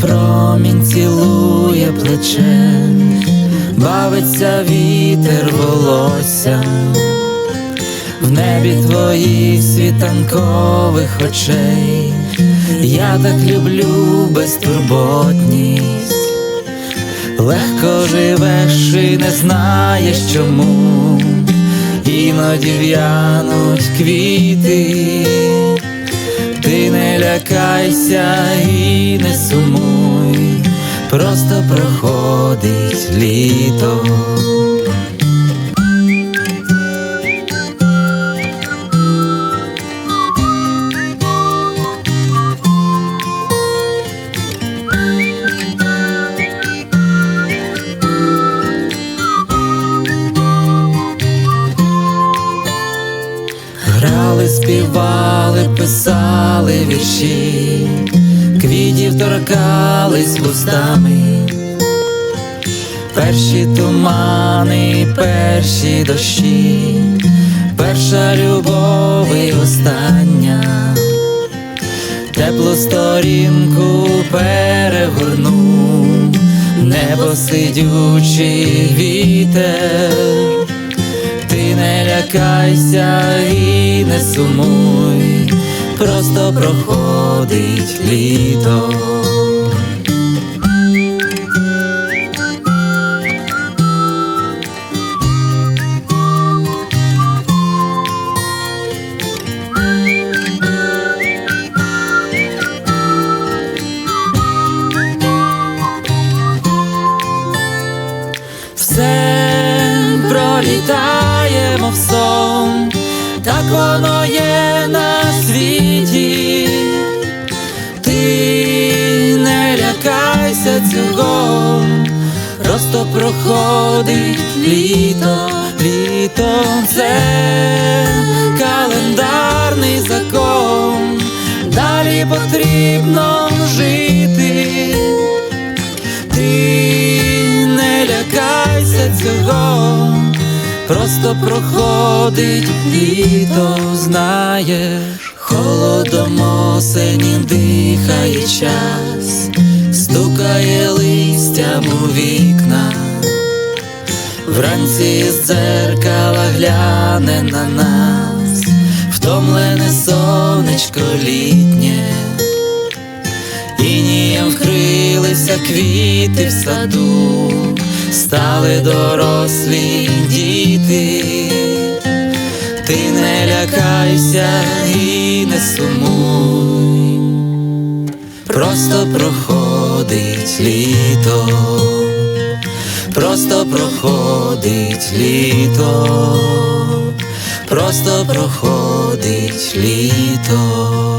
промінь цілує плече, бавиться вітер волосся, в небі твоїх світанкових очей, я так люблю безтурботність, легко живеш і не знаєш чому, іноді в'януть квіти. Лякайся і не сумуй, просто проходить літо. Грали, співали, писали вірші, квітів торкались вустами, перші тумани, перші дощі, перша любов і остання, теплу сторінку перегорнув, небо сидючий вітер. Лякайся і не сумуй, просто проходить літо. Все пролітає, мов сон, так воно є на світі. Ти не лякайся цього, просто проходить літо, літо це календарний закон, далі потрібно просто проходить літо, знаєш, холодом осені дихає час, стукає листям у вікна, вранці з дзеркала гляне на нас, втомлене сонечко літнє. Інієм вкрилися квіти в саду, стали дорослі діти, ти не лякайся і не сумуй, просто проходить літо, просто проходить літо, просто проходить літо.